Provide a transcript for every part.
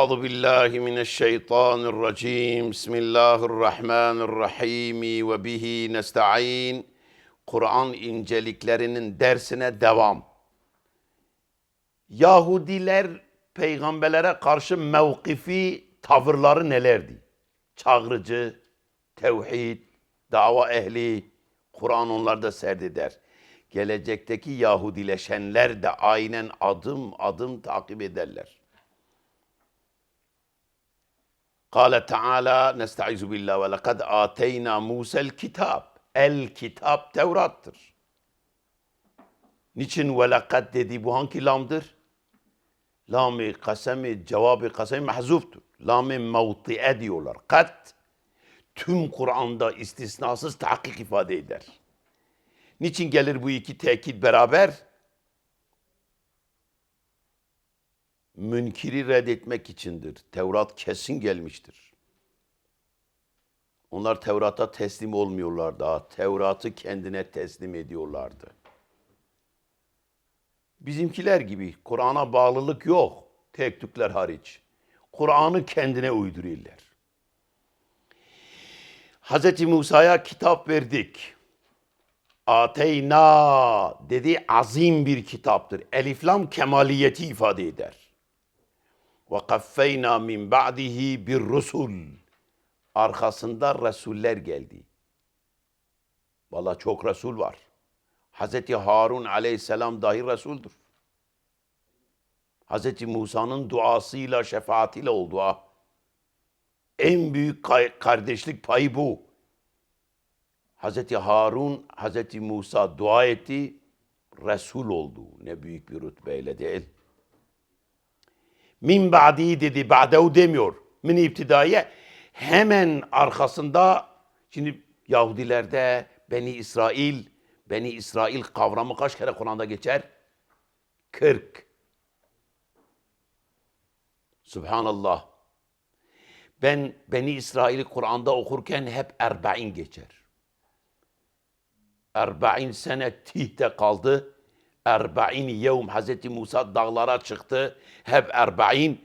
Euzu billahi mineşşeytanirracim. Bismillahirrahmanirrahim ve bihi. Kur'an inceliklerinin dersine devam. Yahudiler peygamberlere karşı mevkifi tavırları nelerdi? Çağrıcı, tevhid, dava ehli, Kur'an onlarda serdeder. Gelecekteki Yahudileşenler de aynen adım adım takip ederler. Kale Teala nestaizu billah ve lekad ateyna Musa'l kitap. El kitap Tevrat'tır. Niçin ve lekad dedi bu hangi lamdır? Lam-ı kasemi, cevabı kasemi mahzuftur. Lam-ı mevti'e diyorlar. Kat tüm Kur'an'da istisnasız tahkik ifade eder. Niçin gelir bu iki tekit beraber? Münkiri reddetmek içindir. Tevrat kesin gelmiştir. Onlar Tevrat'a teslim olmuyorlar daha. Tevrat'ı kendine teslim ediyorlardı. Bizimkiler gibi Kur'an'a bağlılık yok. Tek tükler hariç. Kur'an'ı kendine uyduruyorlar. Hz. Musa'ya kitap verdik. Ateyna dedi azim bir kitaptır. Eliflam kemaliyeti ifade eder. Ve kaffeyna min ba'dihi bir rusul. Arkasında Resuller geldi. Valla çok Resul var. Hazreti Harun aleyhisselam dahi Resul'dür. Hazreti Musa'nın duasıyla, şefaatiyle oldu ha. En büyük kardeşlik payı bu. Hazreti Harun, Hazreti Musa dua etti, Resul oldu. Ne büyük bir rütbeyle değil. Min ba'di dedi, ba'dehu demiyor. Min iptidaiye hemen arkasında, şimdi Yahudilerde Beni İsrail, Beni İsrail kavramı kaç kere Kur'an'da geçer? 40. Subhanallah. Ben Beni İsrail'i Kur'an'da okurken hep erba'in geçer. Erba'in sene tihte kaldı. Erba'in yevm Hazreti Musa dağlara çıktı. Hep erba'in.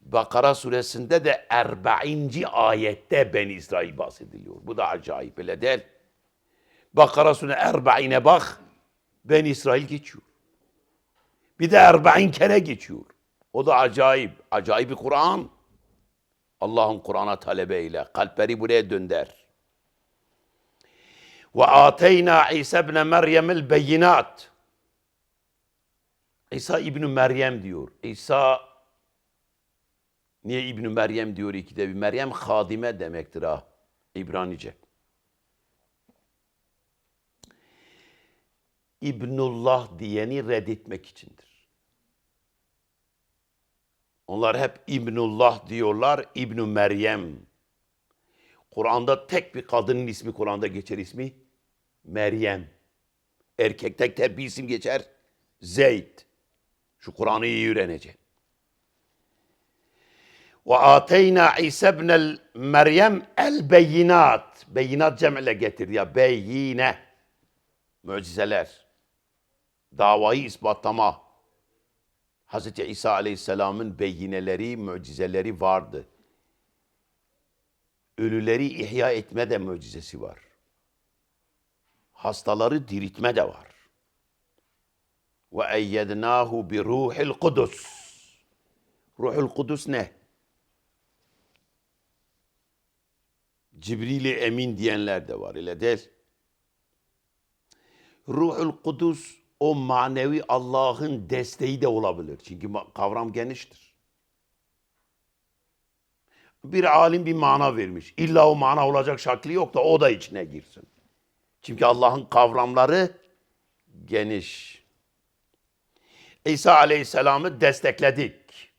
Bakara suresinde de erba'inci ayette Beni İsrail bahsediliyor. Bu da acayip öyle değil. Bakara suresi erba'ine bak. Beni İsrail geçiyor. Bir de erba'in kere geçiyor. O da acayip. Acayip bir Kur'an. Allah'ın Kur'an'a talebeyle kalpleri buraya dönder. Ve ateyna İsa ibn Meryem'el beyinat. İsa İbn Meryem diyor. İsa niye İbn Meryem diyor ikide bir? Meryem hadime demektir ha. İbranice. İbnullah diyeni reddetmek içindir. Onlar hep İbnullah diyorlar, İbn Meryem. Kur'an'da tek bir kadının ismi Kur'an'da geçer ismi Meryem. Erkekte tek bir isim geçer Zeyd. Şu Kur'an'ı iyi öğreneceksin. Ve ateyna İsa ibnel Meryem el beyinat. Beyinat cem'le getir ya beyine. Mucizeler. Davayı ispatlama. Hz. İsa Aleyhisselam'ın beyineleri, mucizeleri vardı. Ölüleri ihya etme de mucizesi var. Hastaları diriltme de var. Ve eyyednahu bi ruhil kudus. Ruhul kudus ne? Cibril-i Emin diyenler de var, öyle değil. Ruhul Kudüs o manevi Allah'ın desteği de olabilir. Çünkü kavram geniştir. Bir alim bir mana vermiş. İlla o mana olacak şakli yok da o da içine girsin. Çünkü Allah'ın kavramları geniş. İsa Aleyhisselam'ı destekledik.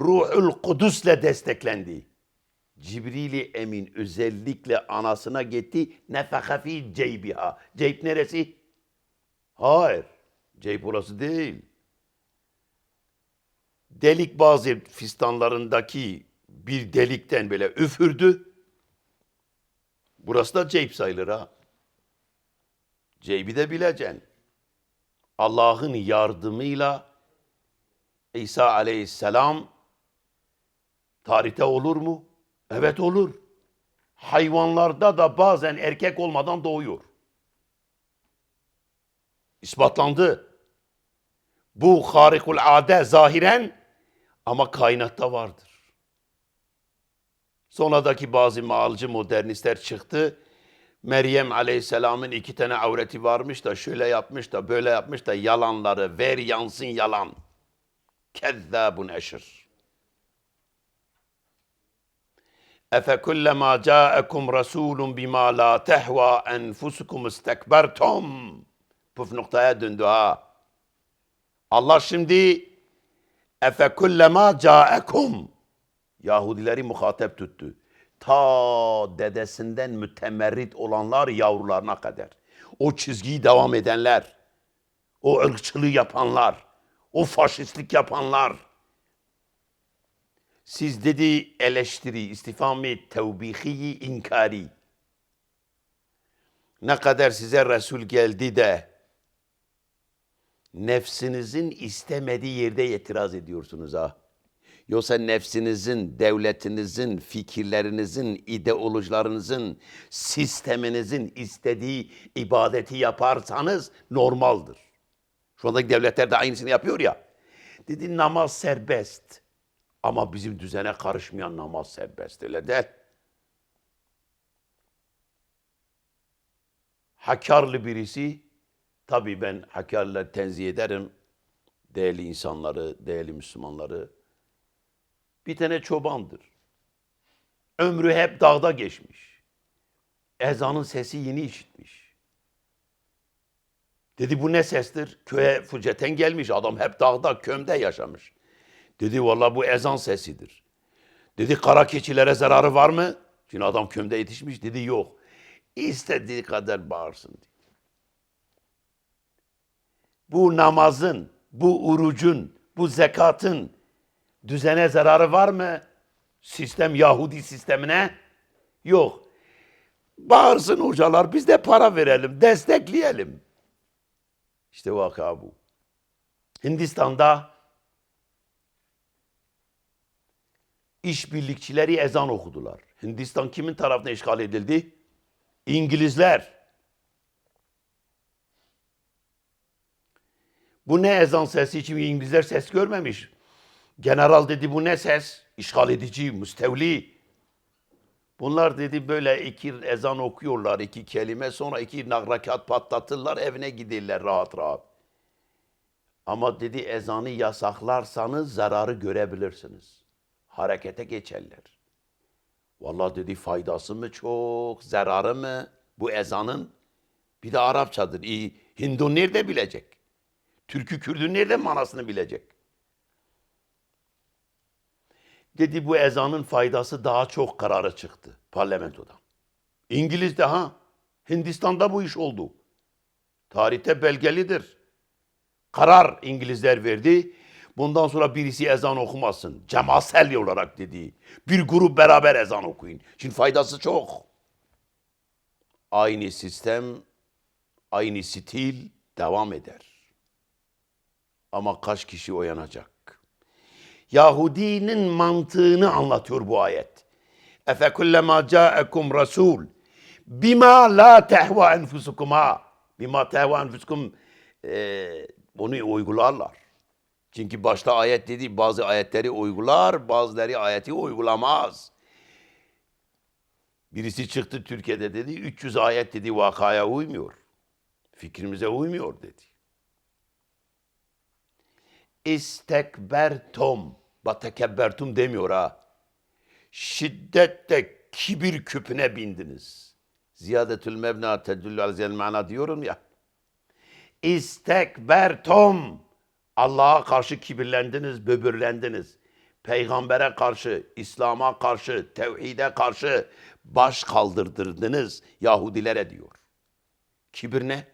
Ruhul Kudüs'le desteklendi. Cibril-i Emin özellikle anasına gitti. Nefaka fi ceybiha. Ceyb neresi? Hayır. Ceyb orası değil. Delik bazı fistanlarındaki bir delikten böyle üfürdü. Burası da ceyb sayılır ha. Ceybi de bileceksin. Allah'ın yardımıyla İsa aleyhisselam tarihte olur mu? Evet olur. Hayvanlarda da bazen erkek olmadan doğuyor. İspatlandı. Bu harikul ade zahiren ama kainatta vardır. Sonradaki bazı maalcı modernistler çıktı. Meryem Aleyhisselam'ın iki tane avreti varmış da şöyle yapmış da böyle yapmış da yalanları ver yansın yalan. Kezzabun eşir. Efe kullema ca'ekum rasulun bima la tehva enfusukum istekbertum. Puf noktaya döndü ha. Allah şimdi efe kullema ca'ekum Yahudileri muhatap tuttu. Ta dedesinden mütemerrit olanlar yavrularına kadar. O çizgiyi devam edenler, o ırkçılığı yapanlar, o faşistlik yapanlar. Siz dedi eleştiri, istifami, tevbihi, inkari. Ne kadar size Resul geldi de nefsinizin istemediği yerde itiraz ediyorsunuz ha. Yoksa nefsinizin, devletinizin, fikirlerinizin, ideolojilerinizi, sisteminizin istediği ibadeti yaparsanız normaldir. Şu andaki devletler de aynısını yapıyor ya. Dedi namaz serbest. Ama bizim düzene karışmayan namaz serbest. Öyle değil. Hakarlı birisi, tabii ben hakarla tenzih ederim. Değerli insanları, değerli Müslümanları. Bir tane çobandır. Ömrü hep dağda geçmiş. Ezanın sesi yeni işitmiş. Dedi bu ne sestir? Köye Fucet'ten gelmiş adam hep dağda, kömde yaşamış. Dedi valla bu ezan sesidir. Dedi kara keçilere zararı var mı? Şimdi adam kömde yetişmiş. Dedi yok. İstediği kadar bağırsın. Dedi. Bu namazın, bu urucun, bu zekatın düzene zararı var mı? Sistem Yahudi sistemine? Yok. Bağırsın hocalar biz de para verelim, destekleyelim. İşte vaka bu. Hindistan'da işbirlikçileri ezan okudular. Hindistan kimin tarafına işgal edildi? İngilizler. Bu ne ezan sesi için İngilizler ses görmemiş. General dedi bu ne ses? İşgal edici, müstevli. Bunlar dedi böyle iki ezan okuyorlar iki kelime sonra iki nagrakat patlatırlar evine giderler rahat rahat. Ama dedi ezanı yasaklarsanız zararı görebilirsiniz. Harekete geçerler. Vallahi dedi faydası mı çok, zararı mı bu ezanın? Bir de Arapçadır. İyi. Hindu nerede bilecek? Türkü Kürdü nerede manasını bilecek? Dedi bu ezanın faydası daha çok kararı çıktı parlamentodan. İngiliz'de ha, Hindistan'da bu iş oldu. Tarihte belgelidir. Karar İngilizler verdi. Bundan sonra birisi ezan okumasın. Cemaasel olarak dedi. Bir grup beraber ezan okuyun. Şimdi faydası çok. Aynı sistem, aynı stil devam eder. Ama kaç kişi uyanacak? Yahudinin mantığını anlatıyor bu ayet. Efe kullema ca'ekum rasul bima la tehva enfusukuma bima tehva enfusukum e, bunu uygularlar. Çünkü başta ayet dedi bazı ayetleri uygular, bazıları ayeti uygulamaz. Birisi çıktı Türkiye'de dedi 300 ayet dedi vakaya uymuyor. Fikrimize uymuyor dedi. İstekbertum. Bak tekebbertum demiyor ha. Şiddetle kibir küpüne bindiniz. Ziyadetül mebna tedüllü alzel mana diyorum ya. İstekbertum. Allah'a karşı kibirlendiniz, böbürlendiniz. Peygambere karşı, İslam'a karşı, tevhide karşı baş kaldırdırdınız Yahudilere diyor. Kibir ne?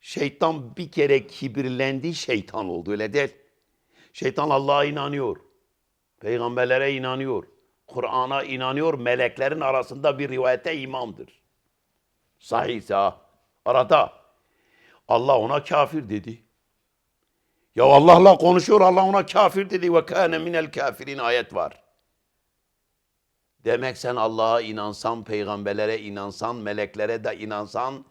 Şeytan bir kere kibirlendi, şeytan oldu öyle değil. Şeytan Allah'a inanıyor. Peygamberlere inanıyor. Kur'an'a inanıyor. Meleklerin arasında bir rivayete imamdır. Sahihse. Arada. Allah ona kafir dedi. Ya Allah'la konuşuyor, Allah ona kafir dedi ve kâne minel kafirin ayet var. Demek sen Allah'a inansan, peygamberlere inansan, meleklere de inansan,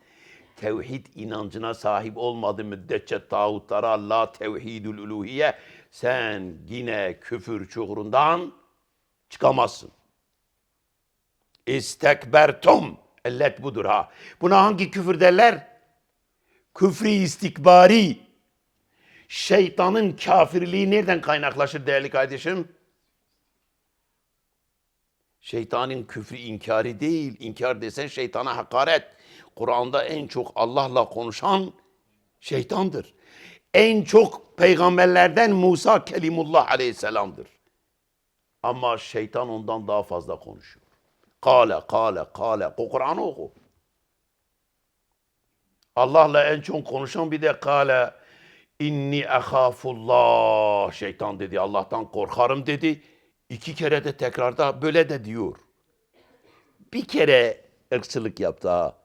tevhid inancına sahip olmadı müddetçe tağutlara Allah tevhidül uluhiye sen yine küfür çukurundan çıkamazsın. İstekbertum. Ellet budur ha. Buna hangi küfür derler? Küfri istikbari. Şeytanın kafirliği nereden kaynaklaşır değerli kardeşim? Şeytanın küfrü inkarı değil. İnkar desen şeytana hakaret. Kur'an'da en çok Allah'la konuşan şeytandır. En çok peygamberlerden Musa Kelimullah aleyhisselamdır. Ama şeytan ondan daha fazla konuşuyor. Kale, kale, kale. Kur'an'ı oku. Allah'la en çok konuşan bir de kale inni ehafullah şeytan dedi. Allah'tan korkarım dedi. İki kere de tekrarda böyle de diyor. Bir kere ırkçılık yaptı ha.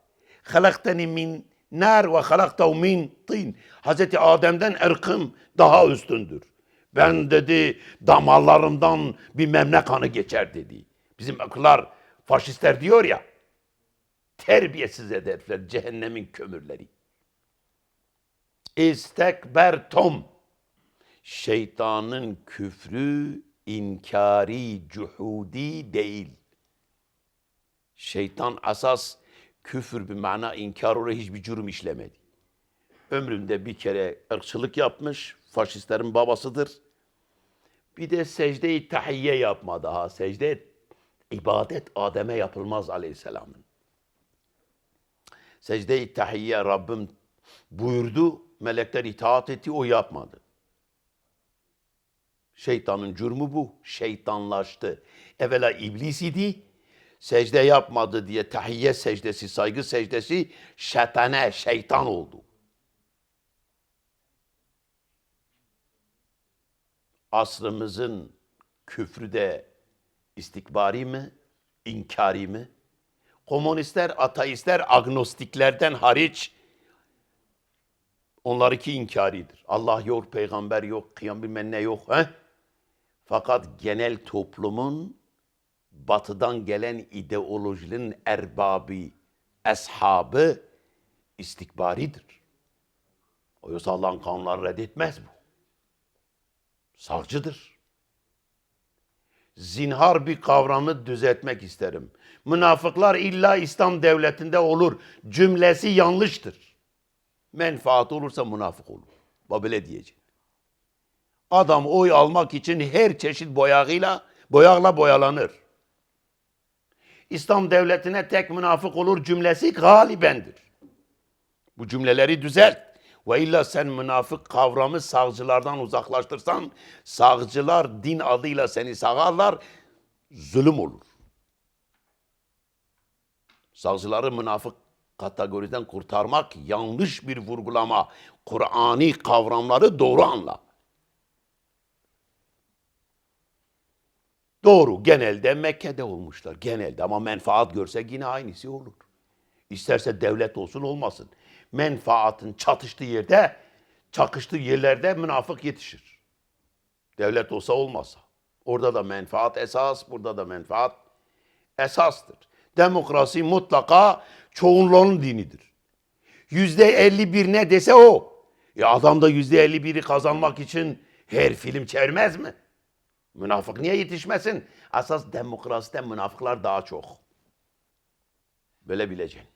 Halakteni min nar ve halaktahu min tin. Hazreti Adem'den ırkım daha üstündür. Ben dedi damarlarımdan bir memle kanı geçer dedi. Bizim akıllar faşistler diyor ya. Terbiyesiz herifler, cehennemin kömürleri. İstekbertum. Şeytanın küfrü inkari, cuhudi değil. Şeytan asas küfür bir mana inkar oraya hiçbir cürüm işlemedi. Ömründe bir kere ırkçılık yapmış, faşistlerin babasıdır. Bir de secde-i tahiyye yapmadı ha. Secde ibadet Adem'e yapılmaz aleyhisselamın. Secde-i tahiyye Rabbim buyurdu, melekler itaat etti, o yapmadı. Şeytanın cürmü bu. Şeytanlaştı. Evvela iblis idi. Secde yapmadı diye tahiyye secdesi, saygı secdesi şeytane, şeytan oldu. Asrımızın küfrü de istikbari mi, inkari mi? Komünistler, ateistler, agnostiklerden hariç onlarınki inkaridir. Allah yok, peygamber yok, kıyam bilmem ne yok. He? Fakat genel toplumun batıdan gelen ideolojinin erbabı, eshabı istikbaridir. Oysa Allah'ın kanunları reddetmez bu. Savcıdır. Zinhar bir kavramı düzeltmek isterim. Münafıklar illa İslam devletinde olur. Cümlesi yanlıştır. Menfaat olursa münafık olur. Böyle diyeceğim. Adam oy almak için her çeşit boyağıyla, boyakla boyalanır. İslam devletine tek münafık olur cümlesi galibendir. Bu cümleleri düzelt. Ve illa sen münafık kavramı sağcılardan uzaklaştırsan, sağcılar din adıyla seni sağarlar, zulüm olur. Sağcıları münafık kategoriden kurtarmak yanlış bir vurgulama. Kur'ani kavramları doğru anla. Doğru genelde Mekke'de olmuşlar genelde ama menfaat görsek yine aynısı olur. İsterse devlet olsun olmasın. Menfaatın çatıştığı yerde, çakıştığı yerlerde münafık yetişir. Devlet olsa olmasa. Orada da menfaat esas, burada da menfaat esastır. Demokrasi mutlaka çoğunluğun dinidir. Yüzde elli bir ne dese o. Ya adam da yüzde elli biri kazanmak için her film çevirmez mi? Münafık niye yetişmesin? Asas demokraside münafıklar daha çok. Böyle bileceksin.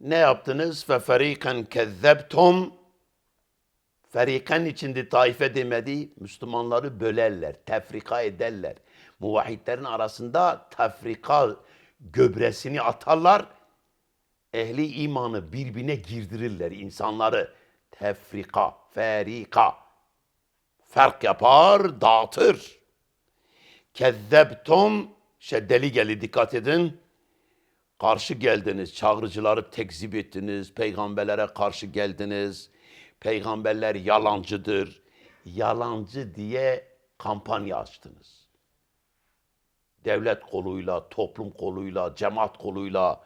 Ne yaptınız? Fe feriken kezzebtum. Feriken içinde taife demedi. Müslümanları bölerler, tefrika ederler. Muvahhidlerin arasında tefrika göbresini atarlar. Ehli imanı birbirine girdirirler insanları. Tefrika, ferika fark yapar, dağıtır. Kezzebtum, şeddeli geli dikkat edin. Karşı geldiniz, çağrıcıları tekzip ettiniz, peygamberlere karşı geldiniz. Peygamberler yalancıdır. Yalancı diye kampanya açtınız. Devlet koluyla, toplum koluyla, cemaat koluyla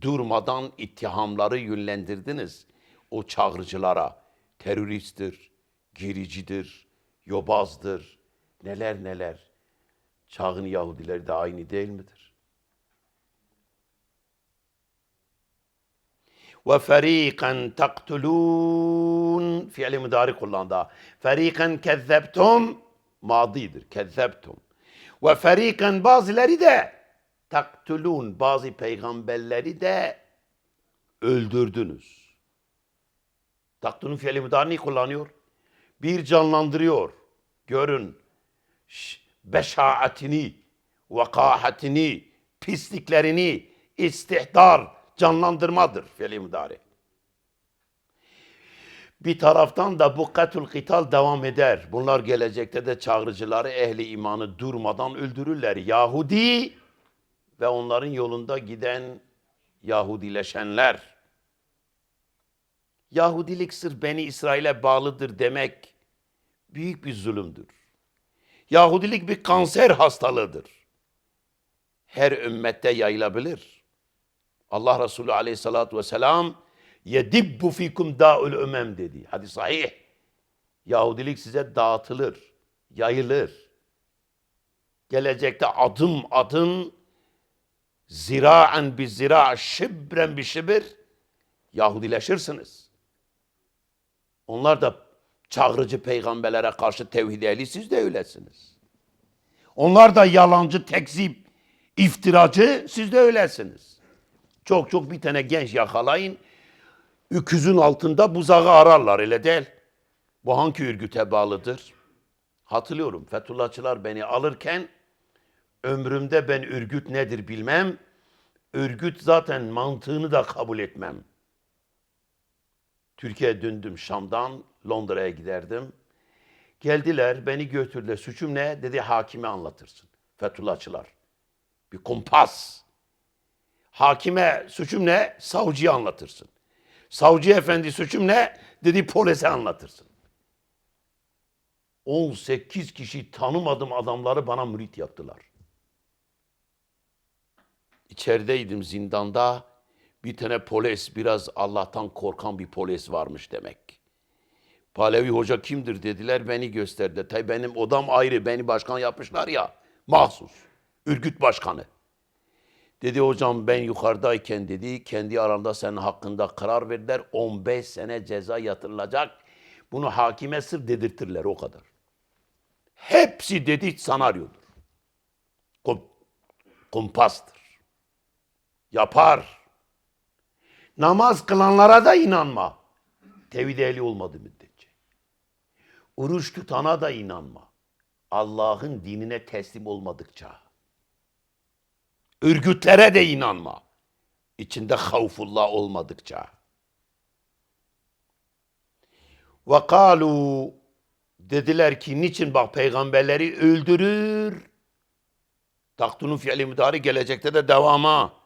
durmadan ittihamları yönlendirdiniz. o çağrıcılara teröristtir, giricidir, yobazdır, neler neler. Çağın Yahudileri de aynı değil midir? Ve feriqen taktulun fiili müdari kullandı. Feriqen kezzebtum madidir. Kezzebtum. Ve feriqen bazıları da taktulun bazı peygamberleri de öldürdünüz. Taktulun fiili müdari kullanıyor. Bir canlandırıyor. Görün beşaatini, vakahatini, pisliklerini, istihdar, canlandırmadır fiili müdari. Bir taraftan da bu katul kital devam eder. Bunlar gelecekte de çağrıcıları ehli imanı durmadan öldürürler. Yahudi ve onların yolunda giden Yahudileşenler. Yahudilik sırf Beni İsrail'e bağlıdır demek büyük bir zulümdür. Yahudilik bir kanser hastalığıdır. Her ümmette yayılabilir. Allah Resulü aleyhissalatu vesselam yedibbu fikum da'ul ümem dedi. Hadi sahih. Yahudilik size dağıtılır, yayılır. Gelecekte adım adım ziraen bi zira, şibren bi şibir Yahudileşirsiniz. Onlar da çağrıcı peygamberlere karşı tevhid ehli siz de öylesiniz. Onlar da yalancı, tekzip, iftiracı siz de öylesiniz. Çok çok bir tane genç yakalayın. Öküzün altında buzağı ararlar öyle değil. Bu hangi örgüte bağlıdır? Hatırlıyorum Fethullahçılar beni alırken ömrümde ben örgüt nedir bilmem. Örgüt zaten mantığını da kabul etmem. Türkiye'ye döndüm Şam'dan Londra'ya giderdim. Geldiler beni götürdüler. Suçum ne? Dedi hakime anlatırsın. Fethullahçılar. Bir kumpas. Hakime suçum ne? Savcıya anlatırsın. Savcı efendi suçum ne? Dedi polise anlatırsın. 18 kişi tanımadığım adamları bana mürit yaptılar. İçerideydim zindanda. Bir tane polis, biraz Allah'tan korkan bir polis varmış demek. Palevi hoca kimdir dediler, beni gösterdi. Tabi benim odam ayrı, beni başkan yapmışlar ya, mahsus. Ürgüt başkanı. Dedi hocam ben yukarıdayken dedi, kendi aramda senin hakkında karar verdiler. 15 sene ceza yatırılacak. Bunu hakime sır dedirtirler o kadar. Hepsi dedi sanaryodur. Kum, kumpastır. Yapar. Namaz kılanlara da inanma. Tevhid ehli olmadı müddetçe. Oruç tutana da inanma. Allah'ın dinine teslim olmadıkça. Örgütlere de inanma. İçinde havfullah olmadıkça. Ve kalu dediler ki niçin bak peygamberleri öldürür. Taktunun fiili müdari gelecekte de devama.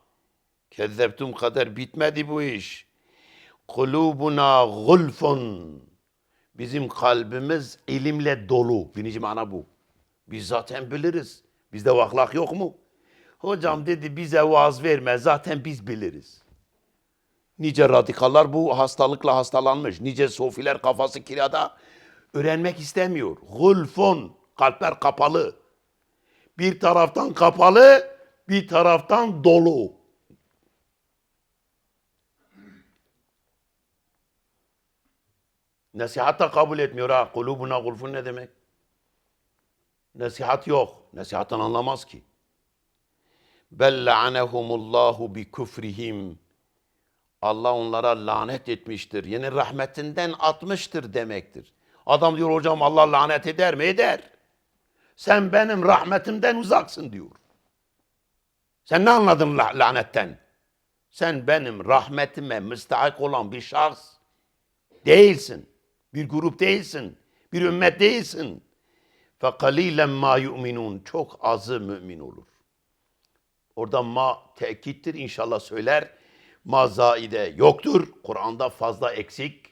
Kezzeptum kadar bitmedi bu iş. Kulubuna gulfun. Bizim kalbimiz ilimle dolu. Birinci mana bu. Biz zaten biliriz. Bizde vaklak yok mu? Hocam dedi bize vaaz verme. Zaten biz biliriz. Nice radikallar bu hastalıkla hastalanmış. Nice sofiler kafası kirada öğrenmek istemiyor. Gulfun. Kalpler kapalı. Bir taraftan kapalı, bir taraftan dolu. Nasihat da kabul etmiyor ha. Kulubuna gulfun ne demek? Nasihat yok. Nasihattan anlamaz ki. Bel la'anehumullahu bi küfrihim. Allah onlara lanet etmiştir. Yani rahmetinden atmıştır demektir. Adam diyor hocam Allah lanet eder mi? Eder. Sen benim rahmetimden uzaksın diyor. Sen ne anladın la- lanetten? Sen benim rahmetime müstahak olan bir şahs değilsin. Bir grup değilsin. Bir ümmet değilsin. فَقَلِيلًا مَا يُؤْمِنُونَ Çok azı mümin olur. Orada ma tekittir inşallah söyler. Ma zaide yoktur. Kur'an'da fazla eksik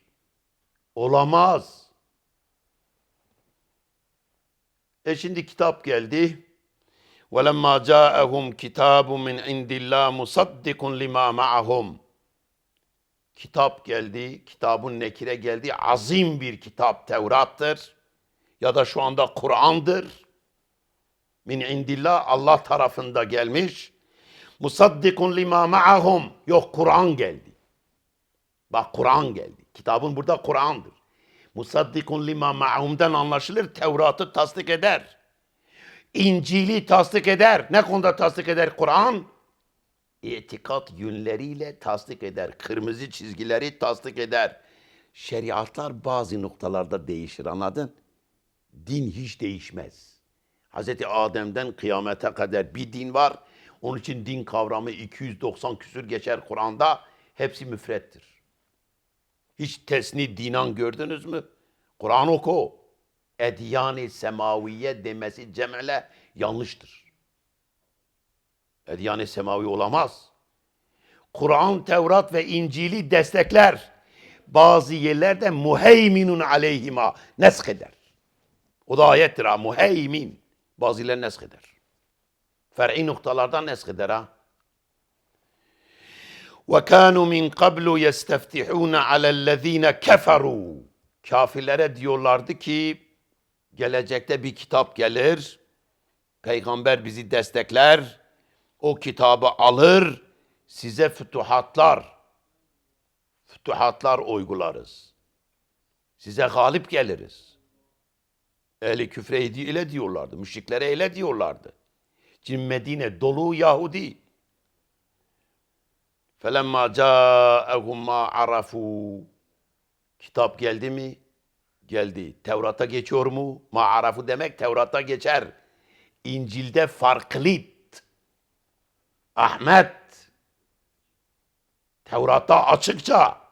olamaz. E şimdi kitap geldi. وَلَمَّا جَاءَهُمْ كِتَابٌ مِّنْ عِنْدِ اللّٰهِ مُصَدِّقٌ لِمَا مَعَهُمْ kitap geldi, kitabın nekire geldi. Azim bir kitap Tevrat'tır. Ya da şu anda Kur'an'dır. Min indillah Allah tarafında gelmiş. Musaddikun lima ma'ahum. Yok Kur'an geldi. Bak Kur'an geldi. Kitabın burada Kur'an'dır. Musaddikun lima ma'ahum'dan anlaşılır. Tevrat'ı tasdik eder. İncil'i tasdik eder. Ne konuda tasdik eder Kur'an? İtikat yönleriyle tasdik eder. Kırmızı çizgileri tasdik eder. Şeriatlar bazı noktalarda değişir anladın? Din hiç değişmez. Hazreti Adem'den kıyamete kadar bir din var. Onun için din kavramı 290 küsür geçer Kur'an'da. Hepsi müfrettir. Hiç tesni dinan gördünüz mü? Kur'an oku. Edyan-ı semaviye demesi cemele yanlıştır. Edyan-ı semavi olamaz. Kur'an, Tevrat ve İncil'i destekler. Bazı yerlerde muheyminun aleyhima nesk eder. O da ayettir ha muheymin. Bazı yerler nesk eder. Fer'i noktalardan nesk eder ha. وَكَانُوا مِنْ قَبْلُ يَسْتَفْتِحُونَ عَلَى الَّذ۪ينَ كَفَرُوا Kafirlere diyorlardı ki gelecekte bir kitap gelir. Peygamber bizi destekler. O kitabı alır. Size fütuhatlar, fütuhatlar uygularız. Size galip geliriz. Ehli küfre öyle diyorlardı. Müşriklere öyle diyorlardı. Şimdi Medine dolu Yahudi. فَلَمَّا جَاءَهُمْ مَا عَرَفُوا Kitap geldi mi? Geldi. Tevrat'a geçiyor mu? Ma'arafu demek Tevrat'a geçer. İncil'de farklit. Ahmet. Tevrat'ta açıkça.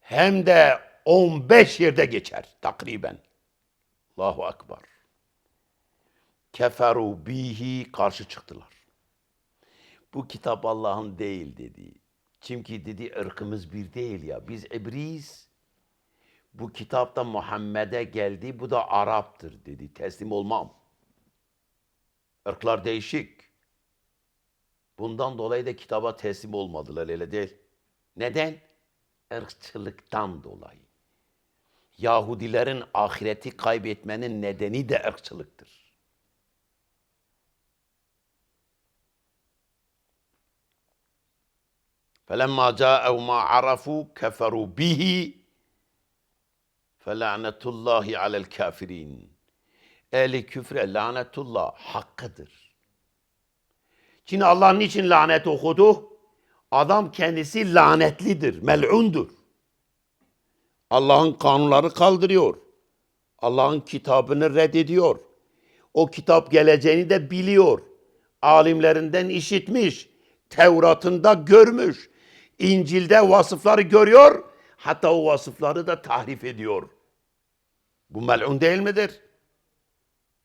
Hem de 15 yerde geçer takriben. Allahu Akbar. Keferu bihi karşı çıktılar. Bu kitap Allah'ın değil dedi. Çünkü dedi ırkımız bir değil ya. Biz Ebriz. Bu kitap da Muhammed'e geldi. Bu da Arap'tır dedi. Teslim olmam. Irklar değişik. Bundan dolayı da kitaba teslim olmadılar öyle değil. Neden? Irkçılıktan dolayı. Yahudilerin ahireti kaybetmenin nedeni de ırkçılıktır. فَلَمَّا جَاءَهُ مَا عَرَفُوا كَفَرُوا بِهِ فَلَعْنَةُ اللّٰهِ عَلَى الْكَافِرِينَ Ehli küfre lanetullah hakkıdır. Şimdi Allah niçin lanet okudu? Adam kendisi lanetlidir, mel'undur. Allah'ın kanunları kaldırıyor. Allah'ın kitabını reddediyor. O kitap geleceğini de biliyor. Alimlerinden işitmiş. Tevrat'ında görmüş. İncil'de vasıfları görüyor. Hatta o vasıfları da tahrif ediyor. Bu mel'un değil midir?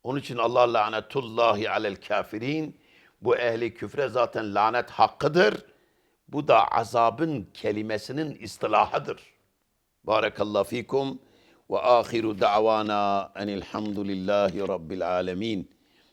Onun için Allah lanetullahi alel kafirin. Bu ehli küfre zaten lanet hakkıdır. Bu da azabın kelimesinin istilahıdır. Barakallahu fikum ve ahiru da'vana enilhamdülillahi rabbil alemin.